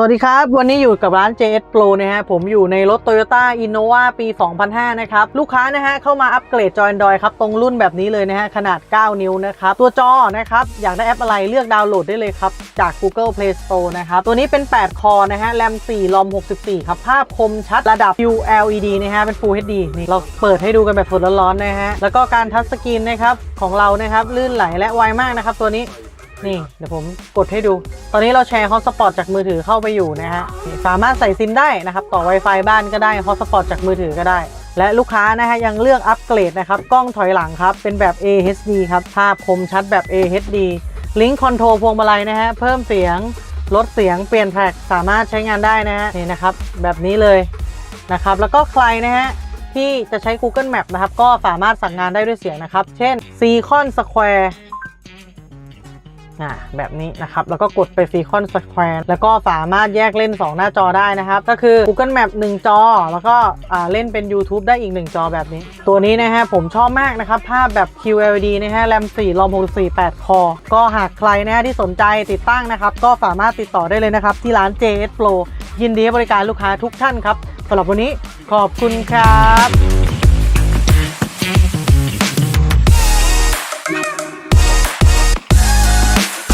สวัสดีครับ วันนี้อยู่กับร้าน JS Pro นะฮะผมอยู่ในรถ Toyota Innova ปี 2005 นะครับ ลูกค้านะฮะเข้ามาอัปเกรดจอ Android ครับ ตรงรุ่นแบบนี้เลยนะฮะ ขนาด 9 นิ้วนะครับ ตัวจอนะครับ อยากได้แอปอะไรเลือกดาวน์โหลดได้เลยครับ จาก Google Play Store นะครับ ตัวนี้เป็น 8 คอนะฮะแรม4รอม 64 ครับ ภาพคมชัดระดับ QLED นะฮะเป็น Full HD นี่เราเปิดให้ดูกันแบบสดร้อนๆนะฮะแล้วก็การทัชสกรีนนะครับของเรานะครับลื่นไหลและไวมากนะครับตัวนี้ นี่ เดี๋ยวผมกดให้ดู ตอนนี้เราแชร์ฮอตสปอตจากมือถือเข้าไปอยู่นะฮะ สามารถใส่ซิมได้นะครับ ต่อ Wi-Fi บ้านก็ได้ฮอตสปอตจากมือถือก็ได้ และลูกค้านะฮะยังเลือกอัปเกรดนะครับ กล้องถอยหลังครับ เป็นแบบ AHD ครับ ภาพคมชัดแบบ AHD ลิงก์คอนโทรลพวงมาลัยนะฮะ เพิ่มเสียง ลดเสียง เปลี่ยนแทร็กสามารถใช้งานได้นะฮะ นี่นะครับ แบบนี้เลยนะครับ แล้วก็ใครนะฮะที่จะใช้ Google Map นะครับ ก็สามารถสั่งงานได้ด้วยเสียงนะครับ เช่น Seacon Square อ่าแบบนี้นะครับ แล้วก็กดไป Seacon Square แล้วก็สามารถแยกเล่น 2 หน้าจอได้นะครับ ก็คือ Google Map 1 จอ แล้วก็เล่นเป็น YouTube ได้อีก 1 จอแบบนี้ ตัวนี้นะฮะผมชอบมากนะครับ ภาพแบบ QLED นะฮะแรม4รอม64 8คอก็หากใครนะฮะที่สนใจติดตั้งนะครับ ก็สามารถติดต่อได้เลยนะครับ ที่ร้าน JS Pro ยินดีให้บริการลูกค้าทุกท่านครับสำหรับวันนี้ขอบคุณครับ